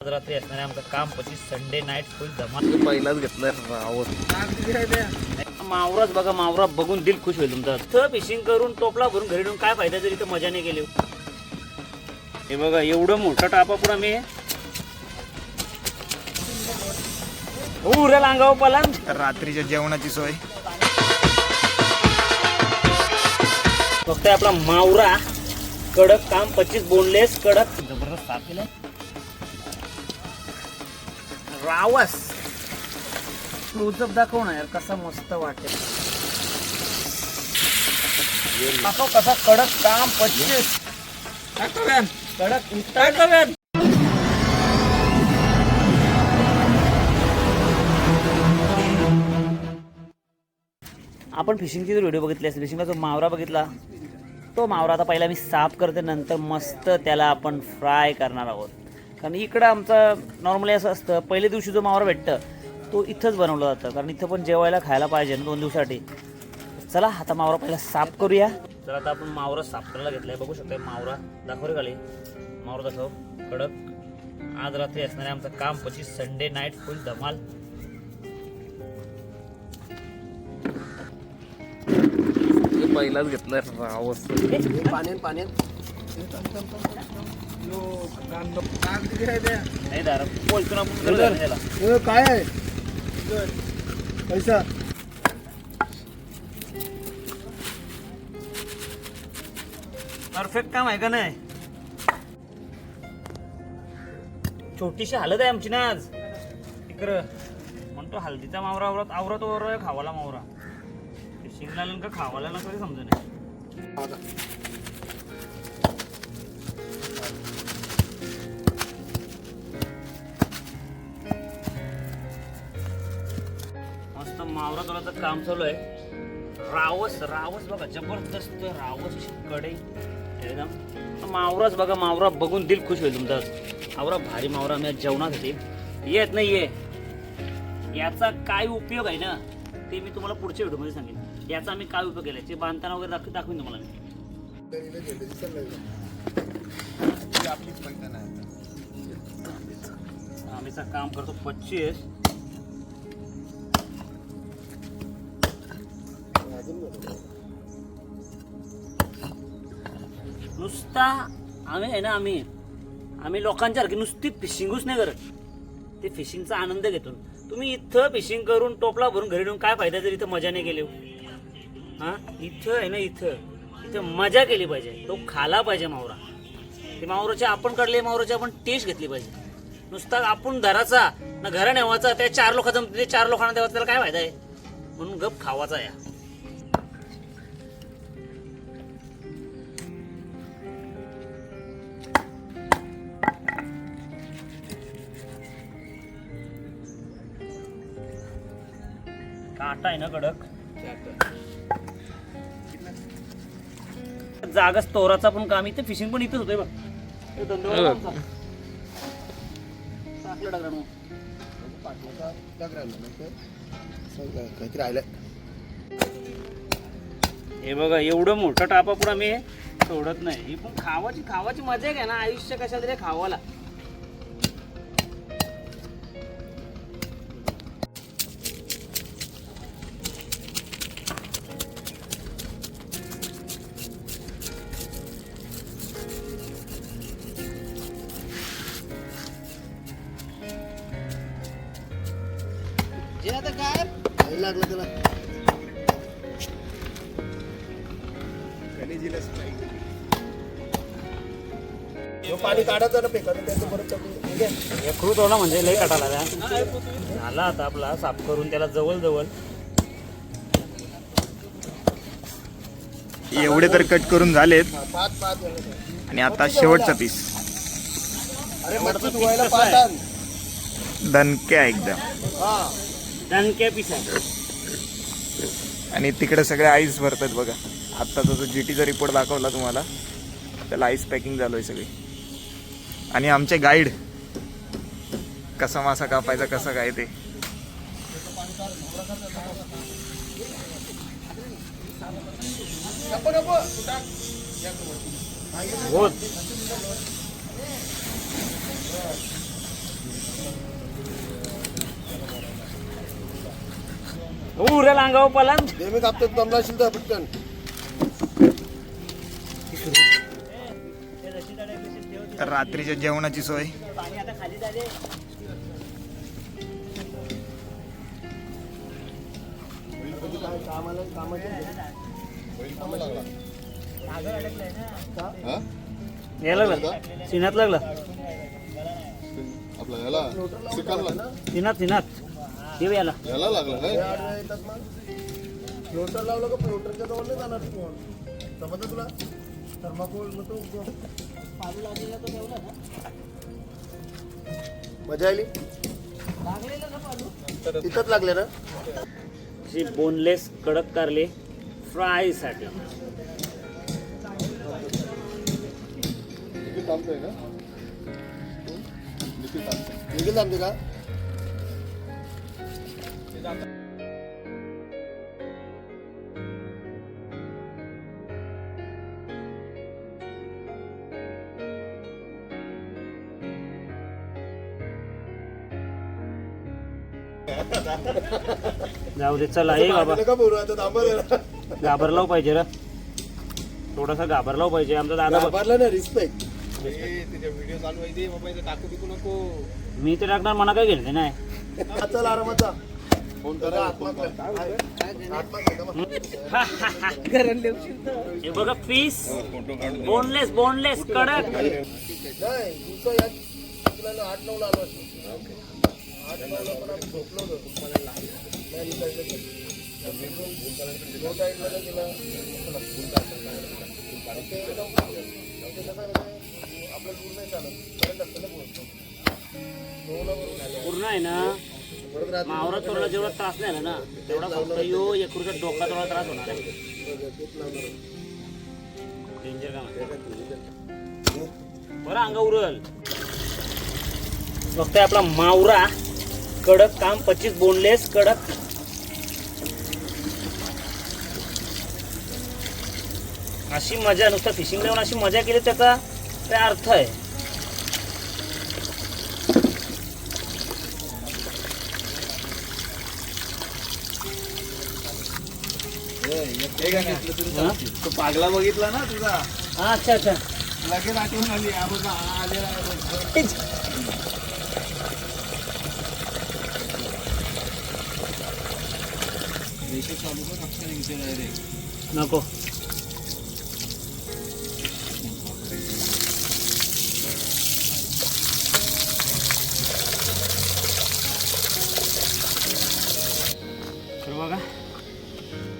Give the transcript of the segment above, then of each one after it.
आज रात्री असणारे आमचं काम पची संडे नाईट फुल धमाल पहिलाच घेतलाय रावत. मावराच बघा मावरा बघून दिल खुश होईल तुमचं. तर फिशिंग करून टोपला भरून घरी नेऊन काय फायदा जरी इथं मजा नाही केली. हे बघा एवढं मोठं टापा पुढं मी उरे लांगाव पलान. तर रात्रीच्या जेवणाची सोय. फक्त आपला मावरा कडक काम पच्चीस बोनलेस कडक जबरदस्त केलं रावस. क्लोजअप दाखव ना यार कसा मस्त वाटेल. दाखव कसा कडक काम पच्चीस. कडक कडक आपण फिशिंगची जर व्हिडिओ बघितली असेल फिशिंगला जो मावरा बघितला तो मावरा आता पहिला मी साफ करते नंतर मस्त त्याला आपण फ्राय करणार आहोत. कारण इकडं आमचं नॉर्मली असं असतं पहिल्या दिवशी जो मावरा भेटतं तो इथंच बनवलं जातं. कारण इथं पण जेवायला खायला पाहिजे ना दोन दिवसासाठी. चला आता मावरा पहिला साफ करूया. तर आता आपण मावरा साफ करायला घेतलाय. बघू शकता मावरा दाखव रे खाली. मावरा दाखव कडक. आज रात्री असणारे आमचं काम. पच्चीस संडे नाईट फुल धमाल. पहिलाच घेतलाय. रावत नाही दार बोलतो ना आपण. काय आहे? पैसा. परफेक्ट काम आहे का नाही? छोटीशी हालत आहे आमची ना आज. इकडं म्हणतो हल्दीचा मावरा आवरत आवरत वर खावाला मावरा. शिंगला का खावाला ना कधी समजू आता काम चालू आहे. रावस रावस बघा जबरदस्त रावसकडे एकदम मावराच बघा मावरा बघून दिल खुश होईल तुमचा. मावरा भारी मावरा मी जेवणासाठी येत नाही ये याचा काय उपयोग आहे ना ते मी तुम्हाला पुढच्या व्हिडिओमध्ये सांगेन. याचा आम्ही काय उपयोग केला ते बांधताना वगैरे दाख दाखवीन तुम्हाला मी. आम्हीचा काम करतो पच्चीस. नुसता आम्ही आहे ना आम्ही आम्ही लोकांच्यासारखी नुसती फिशिंगच नाही करत. ते फिशिंगचा आनंद घेतो. तुम्ही इथं फिशिंग करून टोपला भरून घरी नेऊन काय फायदा जर इथं मजा नाही केली? हां? इथं आहे ना इथं. इथं मजा केली पाहिजे. तो खाला पाहिजे मावरा. ते मावराचे आपण काढले मावराची आपण टेस्ट घेतली पाहिजे. नुसता आपण घराचा ना घरा नेवाचा त्या चार लोकांचा ते चार लोकांना द्यावा त्याला काय फायदा आहे? म्हणून गप खावाचा या. काटा आहे ना कडक? जागा स्टोराचा पण काम इथे फिशिंग पण इथेच होतंय बघ. हे. काहीतरी हे. बघा एवढं मोठं टापा पुढं आम्ही सोडत नाही. ही पण खावाची खावाची मजा आहे ना. आयुष्य कशाला तरी खावाला. लागलं त्याला. पाणी काढायचं ना पेकाने त्याचं. हे म्हणजे लई काटाला झाला आता आपला साफ करून त्याला जवळ जवळ एवढे तर कट करून झालेत. पाच पाच जण. आणि आता शेवटचा पीस. अरे धुवायला पाच आहे? आण. दणक्या एकदम. हा. दणक्या पिसा आणि तिकडे सगळे आईस भरतात बघा. आत्ताचा जो जी टीचा रिपोर्ट दाखवला तुम्हाला त्याला आईस पॅकिंग झालो आहे सगळी. आणि आमचे गाईड कसा मासा कापायचा कसा काय ते. हो उरेल अंगावर पलान नेहमी कापतो दमला असेल तर पटकन तर रात्रीच्या जेवणाची सोय. कामाला कामाचे यायला लागला. सिनात लागला. आपला याला. चिकनला सिनात सिनात. येऊ याला. याला लागला काय? आडव्या येतात मग फ्लोटर लावलं का? फ्लोटरच्या जवळ नाही जाणार तू कोण? समजलं तुला? थर्माकोल मग तो मजा आली? तिथंच लागले ना? अशी बोनलेस कडक कारले फ्रायसाठी निखिल थांबतोय का निखिल थांबतोय. निघेल आमचे का? जाऊ दे चला ये बाबा. घाबरलाव पाहिजे रा. थोडासा घाबरलाव पाहिजे. आमचा दादा घाबरला ना रिस्पेक्ट मी तर टाकणार मना काय गेलं नाही. चल हे बघा पीस बोनलेस बोनलेस कडक. आठ नऊला पूर्ण आहे ना? मावरा तोरला जेवढा त्रास नाही आला ना तेवढा फक्त यो एकुरचा डोका तेवढा त्रास होणार आहे. डेंजर का बरं अंगा उरल. फक्त आपला मावरा. कडक काम पच्चीस बोनलेस कडक. अशी मजा नुसतं फिशिंग लावून अशी मजा केली त्याचा काय अर्थ आहे? तो पागला बघितला ना तुझा. हा अच्छा अच्छा. लगेच आठवण आली. आलेला आहे बघ. नको तर बघा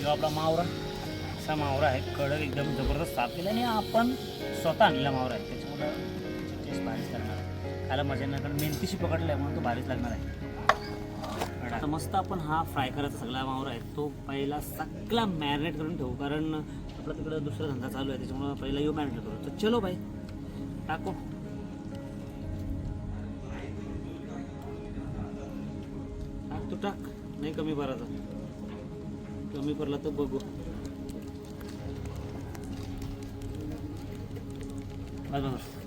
जो आपला मावरा असा मावरा आहे कडक एकदम जबरदस्त साफ केला आणि आपण स्वतः आणलेला मावरा आहे. त्याच्यामुळं टेस्ट भारीच लागणार आहे. खायला मजा नाही कारण मेंथीशी पकडलाय म्हणून तो भारीच लागणार आहे. आता मस्त आपण हा फ्राय करायचा सगळा मावर आहे. तो पहिला सगळा मॅरिनेट करून ठेवू. कारण आपला तिकडं दुसरा धंदा चालू आहे त्याच्यामुळं पहिला येऊ मॅरिनेट करू. तर चलो भाई. टाको. टाक तू टाक. नाही कमी भरायचा. कमी पडला तर बघू. बस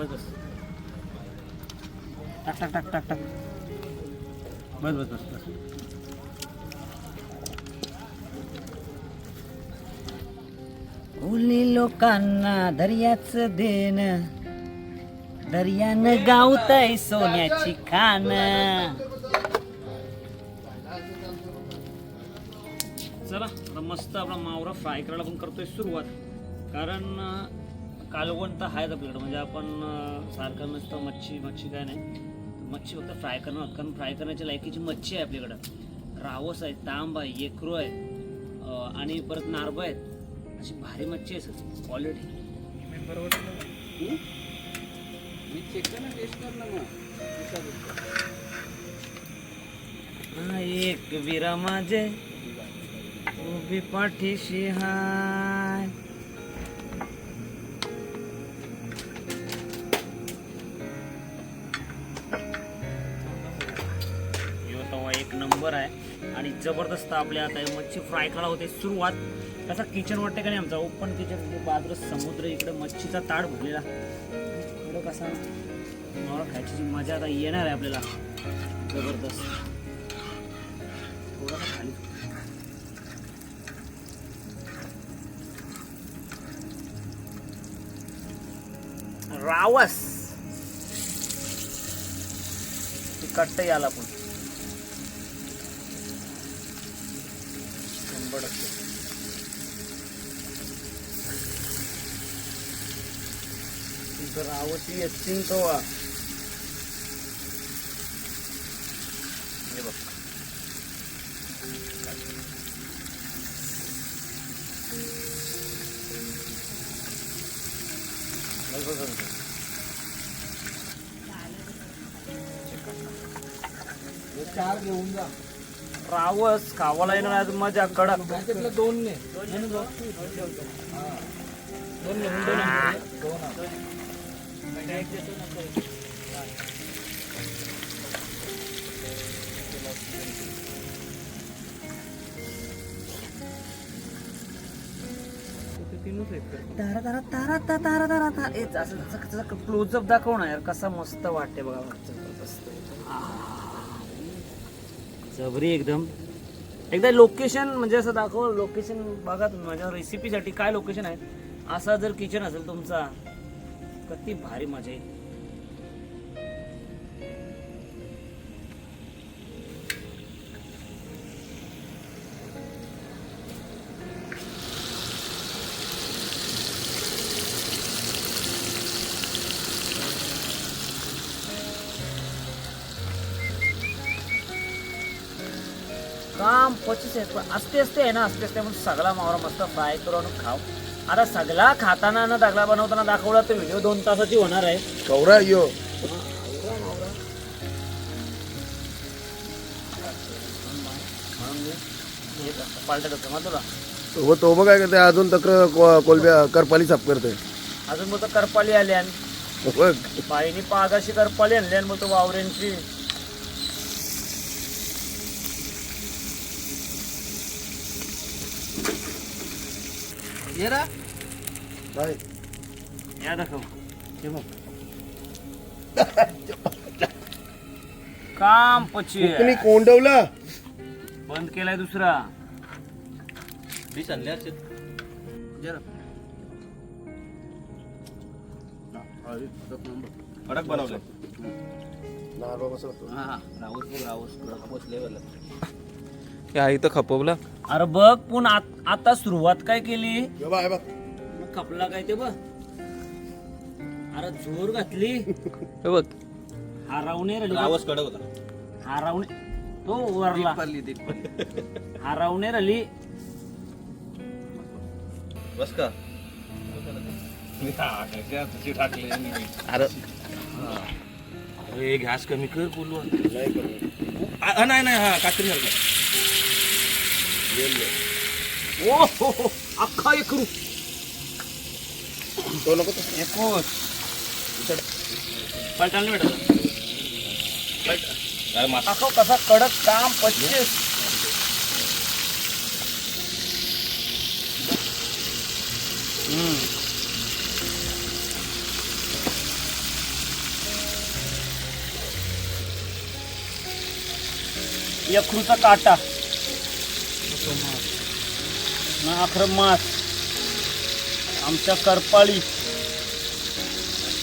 बस बस. टाक टाक टाक टाक टाक. बस बस बस बस. ओली लोकांना दर्याच देण दर्यानं गावतय सोन्याची खान चला आता मस्त आपला मावरा फ्राय करायला पण करतोय सुरुवात. कारण कालवण तर आहेच आपल्याकडे. म्हणजे आपण सारखं नसतं मच्छी मच्छी काय नाही. मच्छी फक्त फ्राय करणार आहोत. कारण फ्राय करण्याच्या लायकीची मच्छी आहे आपल्याकडं. रावस आहे तांब आहे येकरू आहे आणि परत नारबं आहेत. अशी भारी मच्छी आहे सर क्वालिटी एक विरा माझे उभी पाठीशी हाय आणि जबरदस्त आपल्या आता मच्छी फ्राय करा होते सुरुवात. कसा किचन वाटते का नाही आमचा ओपन किचन बाजूला समुद्र इकडे मच्छीचा ताड भरलेला. इकडं कसा मला खायची मजा आता येणार आहे आपल्याला. जबरदस्त. थोडासा खाली. रावस. तिकट याला पण तुमचं रावसी येतील तो हे बघ. बघ, बघ, बघ. चार घेऊन जा. रावस खावाला येणार आज मजा कडक. दोन ने. दोन ने दोन. ने दोन ने. दोन. तारा तारा तारा ता तारा तारा ता असं क्लोजअप दाखव ना यार कसा मस्त वाटते बघा जबरी एकदम. एकदा लोकेशन म्हणजे असं दाखव लोकेशन बघा तुम्ही माझ्या रेसिपीसाठी काय लोकेशन आहे. असा जर किचन असेल तुमचा किती भारी मजा येते काम पचीस असते असते आहे ना असते असते म्हणून सगळा मावरा मस्त फ्राय करून खाऊ. आता सगळा खाताना ना दगडा बनवताना दाखवला तर व्हिडिओ दोन तासाची होणार आहे. कवरा यो. पालटत होतं मग तुला व तो बघ काय करते अजून तक्र कोलब्या करपाली साफ करते. अजून बोलतो करपाली आली आणि बघ बाईनी पागाशी करपाली आणली आणि बोलतो वावऱ्यांची ये रा काय या दाखव. हे काम पची कोकणी कोंडवला. बंद केलाय दुसरा. कडक बनवलं. नारळ बसला हे आहे तर खपवला? अरे बघ पण आत- आता सुरुवात काय केली? हे बघ, हे बघ. मग कपला काय ते बघ. अरे जोर घातली. हे बघ. हारावणे रली आवाज कडक होता. हारावणे. तो वरला. हारावणे रली बस का? अरे. अरे गॅस कमी कर बोलू नाही नाही हा कात्री हलका ओ हो हो अख्खा एकरू तो नको तो. एकूच. अरे मासा दाखव कसा कडक काम पच्चीस. यकृचा काटा. ना अखर मास. आमच्या करपाळी.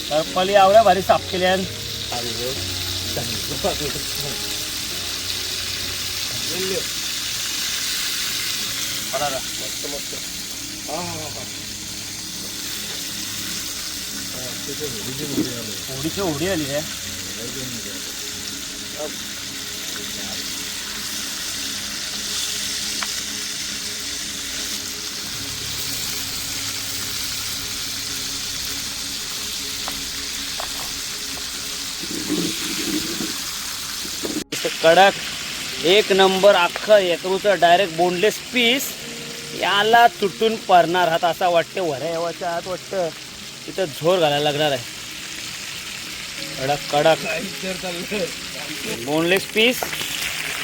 करपाळी आवड्या भारी साफ केल्यान मस्त मस्त. होडीची होडी आली आहे कडक. एक नंबर अख्खं एकरूचं डायरेक्ट बोनलेस पीस याला तुटून पडणार हात असा वाटते. वऱ्यावाच्या आत हात वाटतं. तिथं झोर घालायला लागणार आहे. कडक कडक. बोनलेस पीस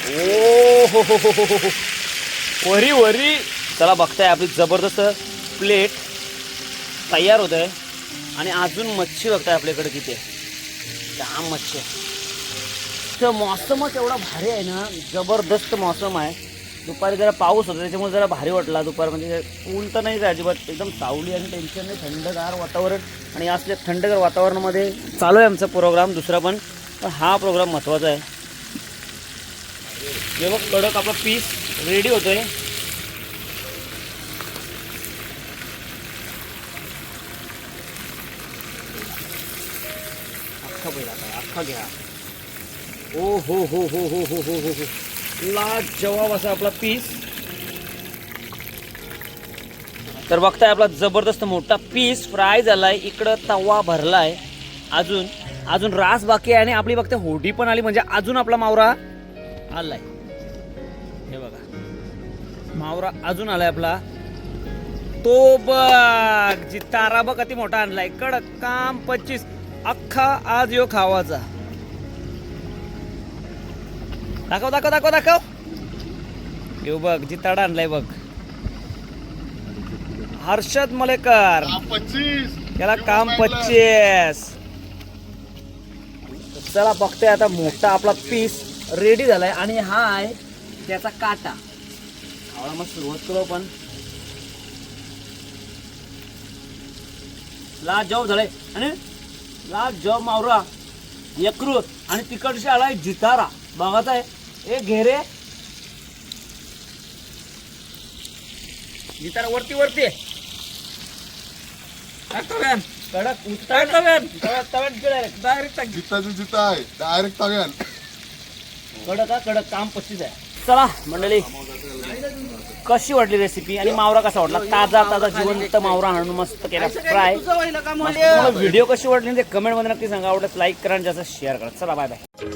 ओ हो हो हो हो हो हो. वरी वरी. चला बघताय आपली जबरदस्त प्लेट तयार होत आहे आणि अजून मच्छी बघताय आपल्याकडे किती आहे. जाम मच्छी तर मौसमच एवढा भारी आहे ना जबरदस्त मौसम आहे. दुपारी जरा पाऊस होता त्याच्यामुळे जरा भारी वाटला. दुपार म्हणजे ऊन तर नाही अजिबात एकदम सावली आणि टेन्शन नाही थंडगार वातावरण. आणि असल्या थंडगार वातावरणामध्ये चालू आहे आमचा प्रोग्राम दुसरा पण. पण हा प्रोग्राम महत्त्वाचा आहे. जेव्हा कडक आपला पीस रेडी होतोय. अख्खा पहिला अख्खा घ्या. ओ हो हो हो हो हो हो हो हो. लाज जवाब असा आपला पीस तर बघताय आपला जबरदस्त मोठा पीस फ्राय झालाय. इकडं तवा भरलाय. अजून अजून रास बाकी आहे आणि आपली बघते होडी पण आली. म्हणजे अजून आपला मावरा आलाय. हे बघा. मावरा अजून आलाय आपला. तो बघ जी तारा बघ अति मोठा आणलाय. कडक काम पच्चीस. अख्खा आज यो खावाचा. दाखव दाखव दाखव दाखव. येऊ बघ जी तडा आणलाय बघ. हर्षद मलेकर. याला काम पच्चीस. चला बघतोय आता मोठा आपला पीस रेडी झालाय आणि हा आहे त्याचा काटा. खावला मग सुरुवात करू आपण. लाज जॉब झालाय. आणि लाज जॉब मावरा यकृत आणि तिकडची आलाय जितारा. बघत आहे. ए घेरे जितारा वरती वरती. कडक उतार तव्यान. तव्यात तव्यात गिळाय. डायरेक्ट टाक. जिताची जिता आहे डायरेक्ट ताव्यान कडक हा कडक काम पस्तीस आहे. चला मंडळी. कशी वाटली रेसिपी आणि मावरा कसा वाटला? ताजा ताजा जिवंत मावरा आणून मस्त केला फ्राय व्हिडिओ कशी वाटली ते कमेंटमध्ये नक्की सांगा. आवडत लाईक करा आणि जास्त शेअर करा. चला बाय बाय